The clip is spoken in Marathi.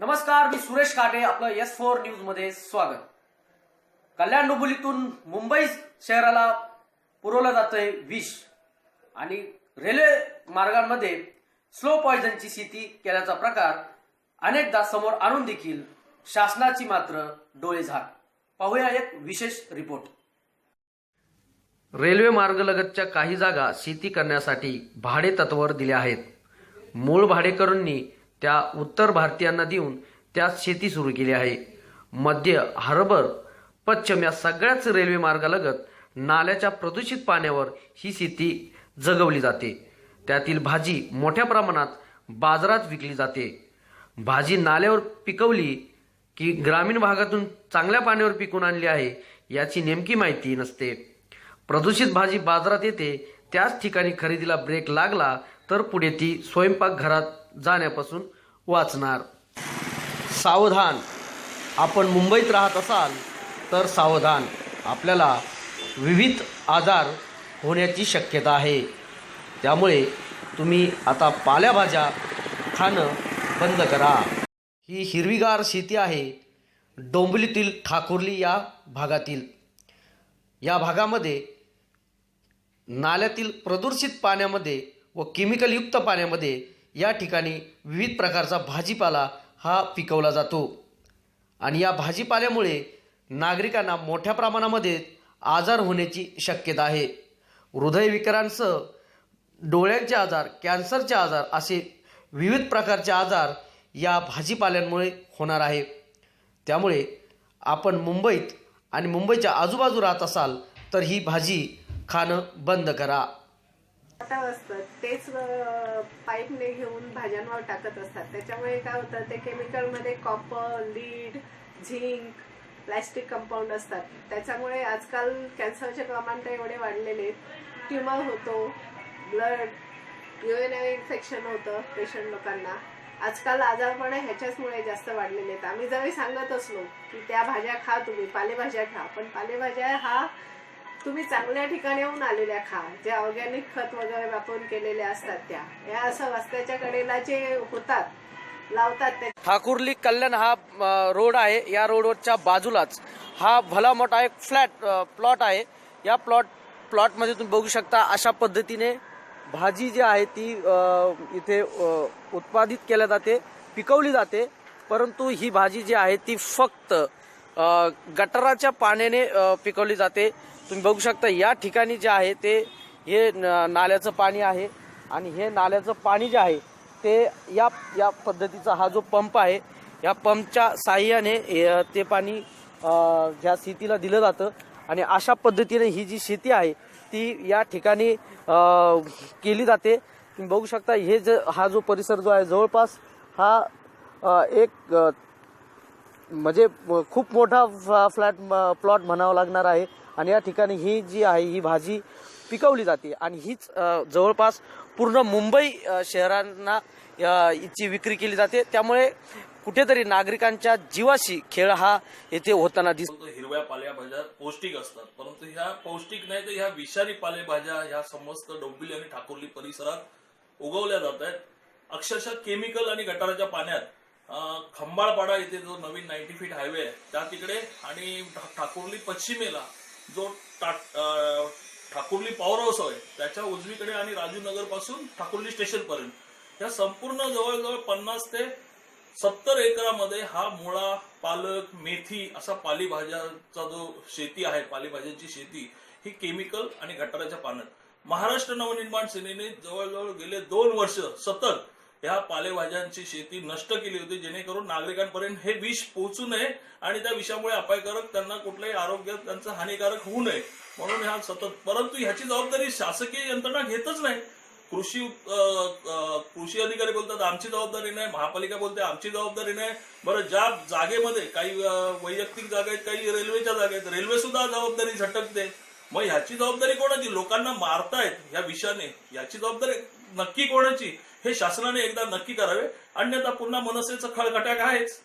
नमस्कार मी सुरेश काटे आपलं एस फोर न्यूजमध्ये स्वागत. कल्याण डोंबोलीतून मुंबई शहराला पुरवलं जातंय विष. आणि रेल्वे मार्गांमध्ये स्लो पॉयझनची शेती केल्याचा प्रकार अनेकदा समोर आणून देखील शासनाची मात्र डोळे झाक. पाहूया एक विशेष रिपोर्ट. रेल्वे मार्गलगतच्या काही जागा शेती करण्यासाठी भाडे तत्वावर दिल्या आहेत. मूळ भाडेकरूंनी त्या उत्तर भारतीयांना देऊन त्यात शेती सुरू केली आहे. मध्य हर्बर पश्चिम या सगळ्याच रेल्वे मार्गालगत नाल्याच्या प्रदूषित पाण्यावर ही शेती जगवली जाते. त्यातील भाजी मोठ्या प्रमाणात बाजारात विकली जाते. भाजी नाल्यावर पिकवली की ग्रामीण भागातून चांगल्या पाण्यावर पिकून आणली आहे याची नेमकी माहिती नसते. प्रदूषित भाजी बाजारात येते त्याच ठिकाणी खरेदीला ब्रेक लागला तर पुढे ती स्वयंपाकघरात जाण्यापासून वाचणार. सावधान. आपण मुंबईत राहत असाल तर सावधान. आपल्याला विविध आजार होण्याची शक्यता आहे. त्यामुळे तुम्ही आता पाल्याभाज्या खाणं बंद करा. ही हिरवीगार शेती आहे डोंबिवलीतील ठाकुर्ली या भागातील. या भागामध्ये नाल्यातील प्रदूषित पाण्यामध्ये व केमिकलयुक्त पाण्यामध्ये या ठिकाणी विविध प्रकारचा भाजीपाला हा पिकवला जातो. आणि या भाजीपाल्यामुळे नागरिकांना मोठ्या प्रमाणामध्ये आजार होण्याची शक्यता आहे. हृदयविकारांसह डोळ्यांचे आजार कॅन्सरचे आजार असे विविध प्रकारचे आजार या भाजीपाल्यांमुळे होणार आहे. त्यामुळे आपण मुंबईत आणि मुंबईच्या आजूबाजू राहत असाल तर ही भाजी खाणं बंद करा. आता असतं तेच पाईपने घेऊन भाज्यांवर टाकत असतात. त्याच्यामुळे काय होतं ते केमिकलमध्ये copper lead zinc plastic compound असतात. त्याच्यामुळे आजकाल कॅन्सरचे प्रमाण तर एवढे वाढलेले आहेत. ट्युमर होतो ब्लड युएनरी इन्फेक्शन होतं पेशंट लोकांना. आजकाल आजारपण ह्याच्याचमुळे जास्त वाढलेले आहेत. आम्ही जरी सांगत असलो की त्या भाज्या खा तुम्ही पालेभाज्या खा. पण पालेभाज्या हा तुम्ही चांगल्या ठिकाणी येऊन आलेल्या खा. ज्या ऑर्गॅनिक खत वगैरे वापरून केलेल्या असतात त्या. या असं रस्त्याच्या कडेला जे होतात लावतात ठाकुर्ली कल्याण हा रोड आहे. या रोडवरच्या बाजूलाच हा भला मोठा एक फ्लॅट प्लॉट आहे. या प्लॉट प्लॉटमध्ये तुम्ही बघू शकता अशा पद्धतीने भाजी जी आहे ती इथे उत्पादित केल्या जाते पिकवली जाते. परंतु ही भाजी जी आहे ती फक्त गटाराच्या पाण्याने पिकवली जाते. तुम्ही बघू शकता या ठिकाणी जे आहे ते हे न- नाल्याचं पाणी आहे. आणि हे नाल्याचं पाणी जे आहे ते या या पद्धतीचा हा जो पंप आहे या पंपच्या साह्याने ते पाणी ह्या शेतीला दिलं जातं. आणि अशा पद्धतीने ही जी शेती आहे ती या ठिकाणी केली जाते. तुम्ही बघू शकता हे जे हा जो परिसर जो आहे जवळपास हा एक म्हणजे खूप मोठा फ्लॅट प्लॉट म्हणावा लागणार आहे. आणि या ठिकाणी ही जी आहे ही भाजी पिकवली जाते. आणि हीच जवळपास पूर्ण मुंबई शहरांना अ, हिची विक्री केली जाते. त्यामुळे कुठेतरी नागरिकांच्या जीवाशी खेळ हा येथे होताना दिसतो हिरव्या पालेभाज्या पौष्टिक असतात. परंतु ह्या पौष्टिक नाही तर ह्या विषारी पालेभाज्या ह्या समस्त डोंबिवली आणि ठाकुर्ली परिसरात उगवल्या जात आहेत. अक्षरशः केमिकल आणि गटाराच्या पाण्यात खंबाळपाडा इथे जो नवीन नाईन्टी फीट हायवे आहे त्या तिकडे आणि ठाकुर्ली पश्चिमेला जो ठाकुर्ली पॉवर हाऊस आहे त्याच्या उजवीकडे आणि राजू पासून ठाकुर्ली स्टेशन पर्यंत. या संपूर्ण जवळजवळ पन्नास ते सत्तर एकरामध्ये हा मुळा पालक मेथी असा पालेभाज्याचा जो शेती आहे पालेभाज्यांची शेती ही केमिकल आणि गटाराच्या पाण्यात. महाराष्ट्र नवनिर्माण सेनेने जवळजवळ गेले दोन वर्ष सतत ह्या पालेभाज्यांची शेती नष्ट केली होती जेणेकरून नागरिकांपर्यंत हे विष पोहोचू नये आणि त्या विषामुळे अपायकारक त्यांना कुठल्याही आरोग्य त्यांचं हानिकारक होऊ नये. म्हणून ह्या सतत परंतु ह्याची जबाबदारी शासकीय यंत्रणा घेतच नाही. कृषी कृषी अधिकारी बोलतात आमची जबाबदारी नाही. महापालिका बोलते आमची जबाबदारी नाही. बरं ज्या जागेमध्ये काही वैयक्तिक जागा आहेत काही रेल्वेच्या जागा आहेत रेल्वे सुद्धा जबाबदारी झटकते. मग ह्याची जबाबदारी कोणाची? लोकांना मारतायत ह्या विषाने. याची जबाबदारी नक्की कोणाची? हे शासनाने एकदा नक्की करावे. अन्यथा पुन्हा मनसेचं खळखट्याक आहेच